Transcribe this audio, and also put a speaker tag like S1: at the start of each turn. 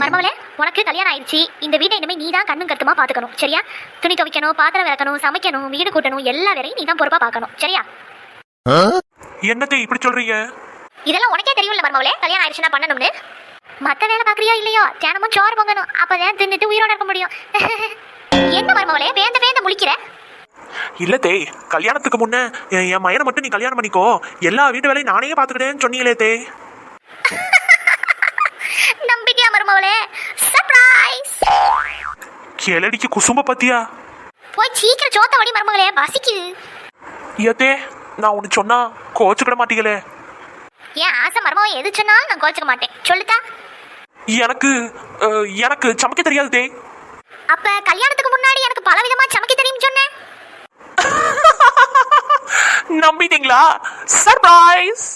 S1: மருமகளே உனக்கு கல்யாணம் ஆயிடுச்சு. இந்த வீட்டை இனிமே நீ தான் கண்ணும் கருத்துமா பாத்துக்கணும் சரியா? துணி துவைக்கணும் பாத்திரம் விளக்கணும் சமைக்கணும் வீடு கூட்டணும் எல்லா வேலையும் நீ தான் பொறுப்பா பார்க்கணும் சரியா?
S2: என்னத்தை இப்படி சொல்றீங்க?
S1: இதெல்லாம் உனக்கே தெரியும்ல மருமகளே கல்யாணம் ஆயிடுச்சுன்னா பண்ணணும்னு. மத்த வேலை பாக்குறியோ இல்லையோ? தினமும் சோறு பொங்கணும் அப்பதான் தின்னுட்டு உயிரோட இருக்க முடியும். என்ன மருமகளே வேந்த வேந்த முழிக்கிற?
S2: இல்ல தேய் கல்யாணத்துக்கு முன்ன என் மயனை மட்டும் நீ கல்யாணம் பண்ணிக்கோ. எல்லா வீட்டு வேலையும் நானே பாத்துக்கிட்டேன்னு சொன்னீங்களே தேய்
S1: நம்பிக்கையா மருமகளே சர்ப்ரைஸ்
S2: கிளடிக்கு குசும்ப பத்தியா?
S1: போய் சீக்கிரம் சோத்த வடி மருமகளே பசிக்குது
S2: ஏத்தே நான் ஒன்று சொன்னா கோச்சுக்கிட மாட்டீங்களே.
S1: ஏன் ஆசை மருமகன் எது சொன்னாலும் நான் கோச்சுக்க மாட்டேன். சொல்லுதா.
S2: எனக்கு அஹ், எனக்கு சமைக்க தெரியாது தேய்
S1: அப்ப கல்யாணத்துக்கு முன்னாடி எனக்கு பல விதமா சமைக்க தெரியும் சொன்னேன்
S2: நம்பிட்டீங்களா? சர்ப்ரைஸ்